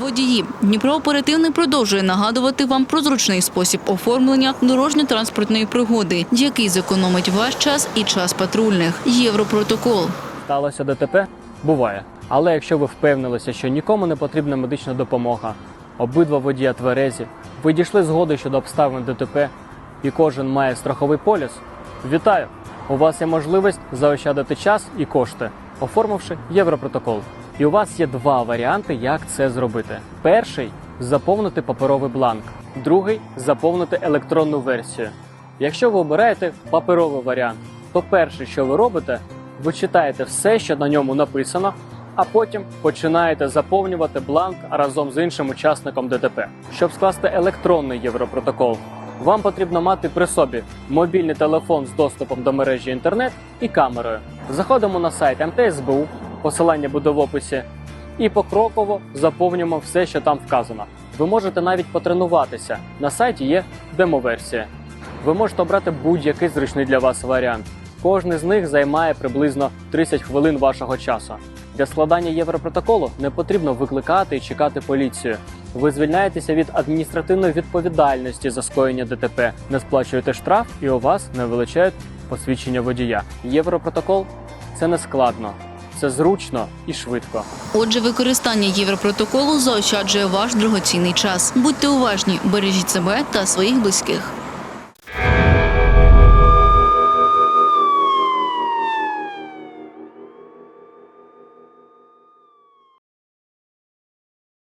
Водії Дніпро оперативний продовжує нагадувати вам про зручний спосіб оформлення дорожньо-транспортної пригоди, який зекономить ваш час і час патрульних. Європротокол. Сталося ДТП? Буває. Але якщо ви впевнилися, що нікому не потрібна медична допомога, обидва водія тверезі, ви дійшли згоди щодо обставин ДТП і кожен має страховий поліс, вітаю! У вас є можливість заощадити час і кошти, оформивши Європротокол. І у вас є два варіанти, як це зробити. Перший заповнити паперовий бланк, другий заповнити електронну версію. Якщо ви обираєте паперовий варіант, то перше, що ви робите, ви читаєте все, що на ньому написано, а потім починаєте заповнювати бланк разом з іншим учасником ДТП. Щоб скласти електронний європротокол, вам потрібно мати при собі мобільний телефон з доступом до мережі інтернет і камерою. Заходимо на сайт МТСБУ, посилання буде в описі, і покроково заповнюємо все, що там вказано. Ви можете навіть потренуватися. На сайті є демоверсія. Ви можете обрати будь-який зручний для вас варіант. Кожний з них займає приблизно 30 хвилин вашого часу. Для складання європротоколу не потрібно викликати і чекати поліцію. Ви звільняєтеся від адміністративної відповідальності за скоєння ДТП, не сплачуєте штраф і у вас не вилучають посвідчення водія. Європротокол це не складно, це зручно і швидко. Отже, використання Європротоколу заощаджує ваш дорогоцінний час. Будьте уважні, бережіть себе та своїх близьких.